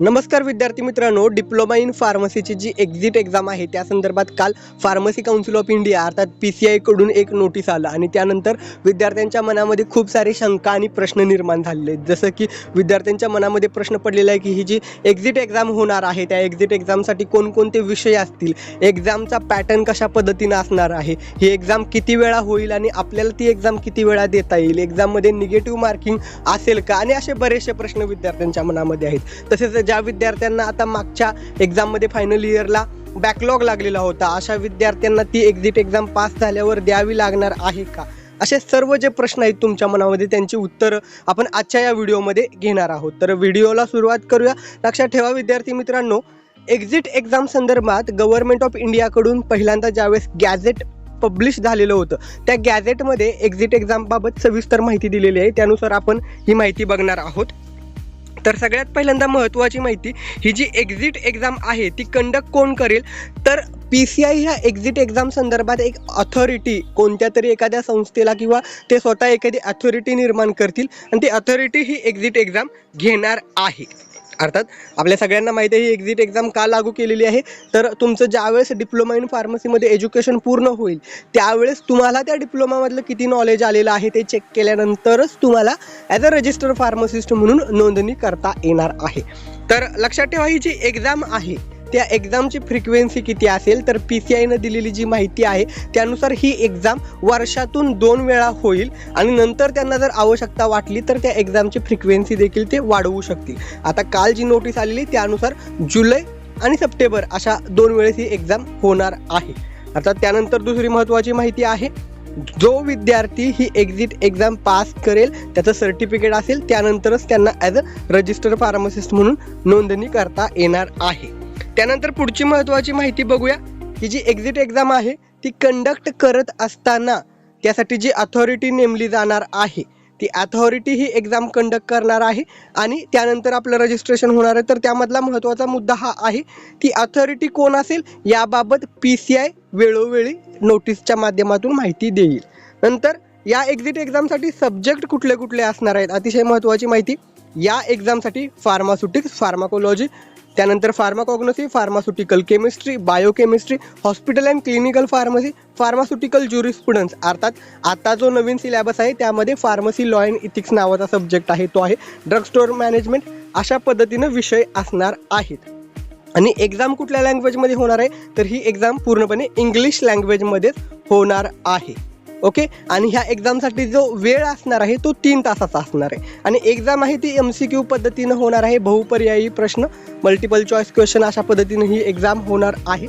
नमस्कार विद्यार्थी मित्रांनो डिप्लोमा इन फार्मसीची जी एक्झिट एक्झाम आहे त्या संदर्भात काल फार्मसी काउन्सिल ऑफ इंडिया अर्थात पी सी आयकडून एक नोटीस आलं. आणि त्यानंतर विद्यार्थ्यांच्या मनामध्ये खूप सारे शंका आणि प्रश्न निर्माण झालेले आहेत. जसं की विद्यार्थ्यांच्या मनामध्ये प्रश्न पडलेला आहे की ही जी एक्झिट एक्झाम होणार आहे त्या एक्झिट एक्झामसाठी कोणकोणते विषय असतील? एक्झामचा पॅटर्न कशा पद्धतीनं असणार आहे? ही एक्झाम किती वेळा होईल आणि आपल्याला ती एक्झाम किती वेळा देता येईल? एक्झाममध्ये निगेटिव्ह मार्किंग असेल का? आणि असे बरेचसे प्रश्न विद्यार्थ्यांच्या मनामध्ये आहेत. तसेच ज्या विद्यार्थ्यांना आता मागच्या एक्झाममध्ये फायनल इयरला बॅकलॉग लागलेला होता अशा विद्यार्थ्यांना ती एक्झिट एक्झाम पास झाल्यावर द्यावी लागणार आहे का? असे सर्व जे प्रश्न आहेत तुमच्या मनामध्ये त्यांची उत्तरं आपण आजच्या या व्हिडिओमध्ये घेणार आहोत. तर व्हिडिओला सुरुवात करूया. लक्षात ठेवा विद्यार्थी मित्रांनो एक्झिट एक्झाम संदर्भात गव्हर्नमेंट ऑफ इंडियाकडून पहिल्यांदा ज्यावेळेस गॅझेट पब्लिश झालेलं होतं त्या गॅझेटमध्ये एक्झिट एक्झामबाबत सविस्तर माहिती दिलेली आहे. त्यानुसार आपण ही माहिती बघणार आहोत. तर सगळ्यात पहिल्यांदा महत्त्वाची माहिती ही जी एक्झिट एक्झाम आहे ती कंडक्ट कोण करेल? तर पी सी आय ह्या एक्झिट एक्झाम संदर्भात एक अथॉरिटी कोणत्या तरी एखाद्या संस्थेला किंवा ते स्वतः एखादी अथॉरिटी निर्माण करतील. आणि ती अथॉरिटी ही एक्झिट एक्झाम घेणार आहे. अर्थात आपल्या सगळ्यांना माहिती आहे ही एक्झिट एक्झाम का लागू केलेली आहे? तर तुमचं ज्यावेळेस डिप्लोमा इन फार्मसीमध्ये एज्युकेशन पूर्ण होईल त्यावेळेस तुम्हाला त्या डिप्लोमामधलं किती नॉलेज आलेलं आहे ते चेक केल्यानंतरच तुम्हाला ॲज अ रजिस्टर फार्मसिस्ट म्हणून नोंदणी करता येणार आहे. तर लक्षात ठेवा ही जी एक्झाम आहे त्या एक्झामची फ्रिक्वेन्सी किती असेल तर पी सी आयनं दिलेली जी माहिती आहे त्यानुसार ही एक्झाम वर्षातून दोन वेळा होईल आणि नंतर त्यांना जर आवश्यकता वाटली तर त्या एक्झामची फ्रिक्वेन्सी देखील ते वाढवू शकतील. आता काल जी नोटीस आलेली त्यानुसार जुलै आणि सप्टेंबर अशा दोन वेळेस ही एक्झाम होणार आहे. आता त्यानंतर दुसरी महत्त्वाची माहिती आहे जो विद्यार्थी ही एक्झिट एक्झाम पास करेल त्याचं सर्टिफिकेट असेल त्यानंतरच त्यांना ॲज अ रजिस्टर फार्मासिस्ट म्हणून नोंदणी करता येणार आहे. त्यानंतर पुढची महत्त्वाची माहिती बघूया. ही जी एक्झिट एक्झाम आहे ती कंडक्ट करत असताना त्यासाठी जी अथॉरिटी नेमली जाणार आहे ती अथॉरिटी ही एक्झाम कंडक्ट करणार आहे आणि त्यानंतर आपलं रजिस्ट्रेशन होणार आहे. तर त्यामधला महत्त्वाचा मुद्दा हा आहे ती अथॉरिटी कोण असेल याबाबत पी सी आय वेळोवेळी नोटीसच्या माध्यमातून माहिती देईल. नंतर या एक्झिट एक्झामसाठी सब्जेक्ट कुठले कुठले असणार आहेत? अतिशय महत्त्वाची माहिती. या एक्झामसाठी फार्मास्युटिक्स फार्माकोलॉजी त्यानंतर pharmacognosy pharmaceutical chemistry biochemistry hospital and clinical pharmacy pharmaceutical jurisprudence अर्थात आता जो नवीन सिलॅबस आहे त्यामध्ये फार्मसी लॉ अँड इथिक्स नावाचा सब्जेक्ट आहे तो आहे ड्रग स्टोअर मॅनेजमेंट अशा पद्धतीनं विषय असणार आहेत. आणि एक्झाम कुठल्या लँग्वेजमध्ये होणार आहे? तर ही एक्झाम पूर्णपणे इंग्लिश लँग्वेजमध्येच होणार आहे. ओके? आणि ह्या एक्झामसाठी जो वेळ असणार आहे तो तीन तासाचा असणार आहे. आणि एक्झाम आहे ती एम सी क्यू पद्धतीनं होणार आहे बहुपर्यायी प्रश्न. मल्टिपल चॉईस क्वेश्चन अशा पद्धतीनं ही एक्झाम होणार आहे.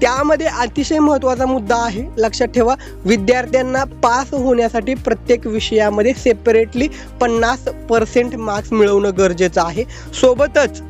त्यामध्ये अतिशय महत्त्वाचा मुद्दा आहे लक्षात ठेवा विद्यार्थ्यांना पास होण्यासाठी प्रत्येक विषयामध्ये सेपरेटली पन्नास पर्सेंट मार्क्स मिळवणं गरजेचं आहे. सोबतच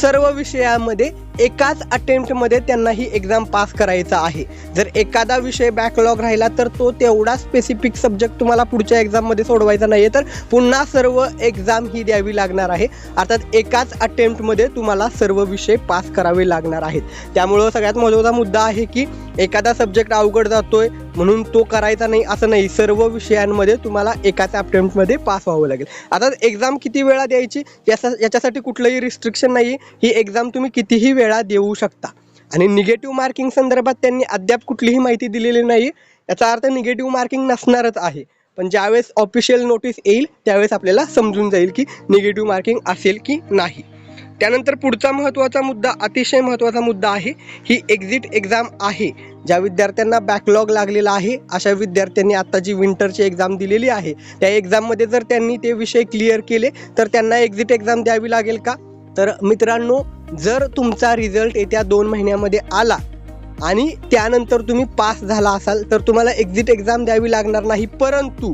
सर्व विषयामध्ये एकाच अटेम्प्टमध्ये त्यांना ही एक्झाम पास करायचा आहे. जर एखादा विषय बॅकलॉग राहिला तर तो तेवढा स्पेसिफिक सब्जेक्ट तुम्हाला पुढच्या एक्झाममध्ये सोडवायचा नाही आहे तर पुन्हा सर्व एक्झाम ही द्यावी लागणार आहे. अर्थात एकाच अटेम्प्टमध्ये तुम्हाला सर्व विषय पास करावे लागणार आहेत. त्यामुळं सगळ्यात महत्त्वाचा मुद्दा आहे की एखादा सब्जेक्ट अवघड जातोय म्हणून तो करायचा नाही असं नाही. सर्व विषयांमध्ये तुम्हाला एकाच अटेम्प्टमध्ये पास व्हावं लागेल. आता एक्झाम किती वेळा द्यायची याचा याच्यासाठी कुठलंही रिस्ट्रिक्शन नाही ही एक्झाम तुम्ही कितीही वेळा देऊ शकता. आणि निगेटिव्ह मार्किंग संदर्भात त्यांनी अद्याप कुठलीही माहिती दिलेली नाही. याचा अर्थ निगेटिव्ह मार्किंग नसणारच आहे. पण ज्यावेळेस ऑफिशियल नोटीस येईल त्यावेळेस आपल्याला समजून जाईल की निगेटिव्ह मार्किंग असेल की नाही. त्यानंतर पुढचा महत्त्वाचा मुद्दा अतिशय महत्त्वाचा मुद्दा आहे. ही एक्झिट एक्झाम आहे. ज्या विद्यार्थ्यांना बॅकलॉग लागलेला आहे अशा विद्यार्थ्यांनी आता जी विंटरची एक्झाम दिलेली आहे त्या एक्झाममध्ये जर त्यांनी ते विषय क्लिअर केले तर त्यांना एक्झिट एक्झाम द्यावी लागेल का? तर मित्रांनो जर तुमचा रिझल्ट येत्या दोन महिन्यामध्ये आला आणि त्यानंतर तुम्ही पास झाला असाल तर तुम्हाला एक्झिट एक्झाम द्यावी लागणार नाही. परंतु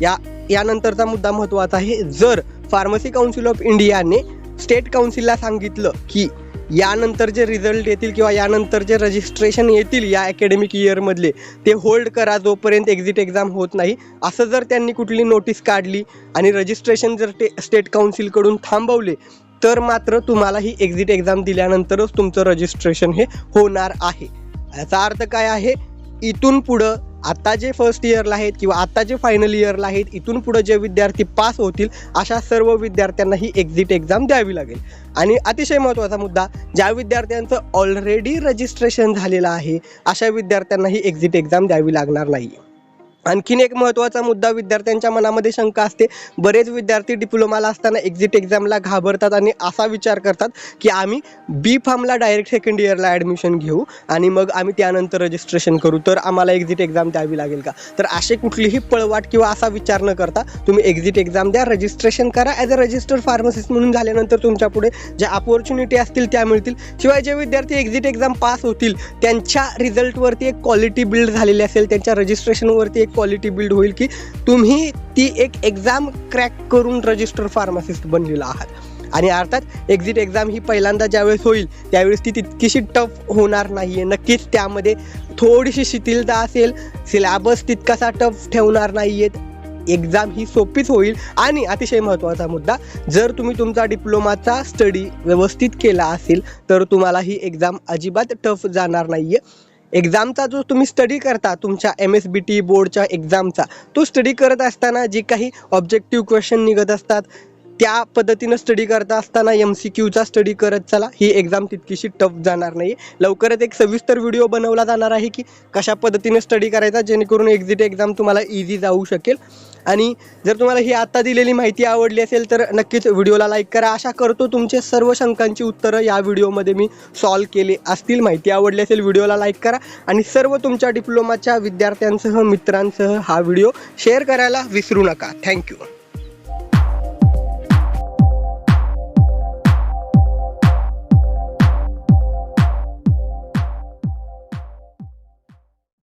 या यानंतरचा मुद्दा महत्त्वाचा आहे. जर फार्मसी काउन्सिल ऑफ इंडियाने स्टेट काउन्सिलला सांगितलं की यानंतर जे रिझल्ट येतील किंवा यानंतर जे रजिस्ट्रेशन येतील या अकॅडमिक इयरमधले ते होल्ड करा जोपर्यंत एक्झिट एक्झाम होत नाही. असं जर त्यांनी कुठली नोटीस काढली आणि रजिस्ट्रेशन जर ते स्टेट काउन्सिलकडून थांबवले तर मात्र तुम्हाला ही एक्झिट एक्झाम दिल्यानंतरच तुमचं रजिस्ट्रेशन हे होणार आहे. याचा अर्थ काय आहे? इथून पुढं आत्ता जे फर्स्ट इयरला आहेत किंवा आत्ता जे फायनल इयरला आहेत इथून पुढे जे विद्यार्थी पास होतील अशा सर्व विद्यार्थ्यांना ही एक्झिट एक्झाम द्यावी लागेल. आणि अतिशय महत्त्वाचा मुद्दा ज्या विद्यार्थ्यांचं ऑलरेडी रजिस्ट्रेशन झालेलं आहे अशा विद्यार्थ्यांना ही एक्झिट एक्झाम द्यावी लागणार नाही आणखीन एक महत्त्वाचा मुद्दा विद्यार्थ्यांच्या मनामध्ये शंका असते. बरेच विद्यार्थी डिप्लोमाला असताना एक्झिट एक्झामला घाबरतात आणि असा विचार करतात की आम्ही बी फार्मला डायरेक्ट सेकंड इयरला ॲडमिशन घेऊ आणि मग आम्ही त्यानंतर रजिस्ट्रेशन करू. तर आम्हाला एक्झिट एक्झाम द्यावी लागेल का? तर असे कुठलीही पळवाट किंवा असा विचार न करता तुम्ही एक्झिट एक्झाम द्या रजिस्ट्रेशन करा. ॲज अ रजिस्टर्ड फार्मसिस्ट म्हणून झाल्यानंतर तुमच्यापुढे ज्या अपॉर्च्युनिटी असतील त्या मिळतील. शिवाय जे विद्यार्थी एक्झिट एक्झाम पास होतील त्यांच्या रिझल्टवरती एक क्वालिटी बिल्ड झालेली असेल त्यांच्या रजिस्ट्रेशनवरती एक क्वालिटी बिल्ड होईल की तुम्ही ती एक एक्झाम क्रॅक करून रजिस्टर फार्मासिस्ट बनलेला आहात. आणि अर्थात एक्झिट एक्झाम ही पहिल्यांदा ज्यावेळेस होईल त्यावेळेस ती तितकीशी टफ होणार नाही आहे नक्कीच त्यामध्ये थोडीशी शिथिलता असेल सिलॅबस तितकासा टफ ठेवणार नाही आहेत एक्झाम ही सोपीच होईल. आणि अतिशय महत्त्वाचा मुद्दा जर तुम्ही तुमचा डिप्लोमाचा स्टडी व्यवस्थित केला असेल तर तुम्हाला ही एक्झाम अजिबात टफ जाणार नाही आहे एक्झामचा जो तुम्ही स्टडी करता तुमच्या एम एस बी टी बोर्डच्या एक्झामचा तो स्टडी करत असताना जे काही ऑब्जेक्टिव्ह क्वेश्चन निघत असतात त्या पद्धतीनं स्टडी करता असताना एम सी क्यूचा स्टडी करत चला. ही एक्झाम तितकीशी टफ जाणार नाही लवकरच एक सविस्तर व्हिडिओ बनवला जाणार आहे की कशा पद्धतीने स्टडी करायचा जेणेकरून एक्झिट एक्झाम तुम्हाला इझी जाऊ शकेल. आणि जर तुम्हाला ही आत्ता दिलेली माहिती आवडली असेल तर नक्कीच व्हिडिओला लाईक करा. आशा करतो तुमचे सर्व शंकांची उत्तरं या व्हिडिओमध्ये मी सॉल्व केले असतील. माहिती आवडली असेल व्हिडिओला लाईक करा. आणि सर्व तुमच्या डिप्लोमाच्या विद्यार्थ्यांसह मित्रांसह हा व्हिडिओ शेअर करायला विसरू नका. थँक्यू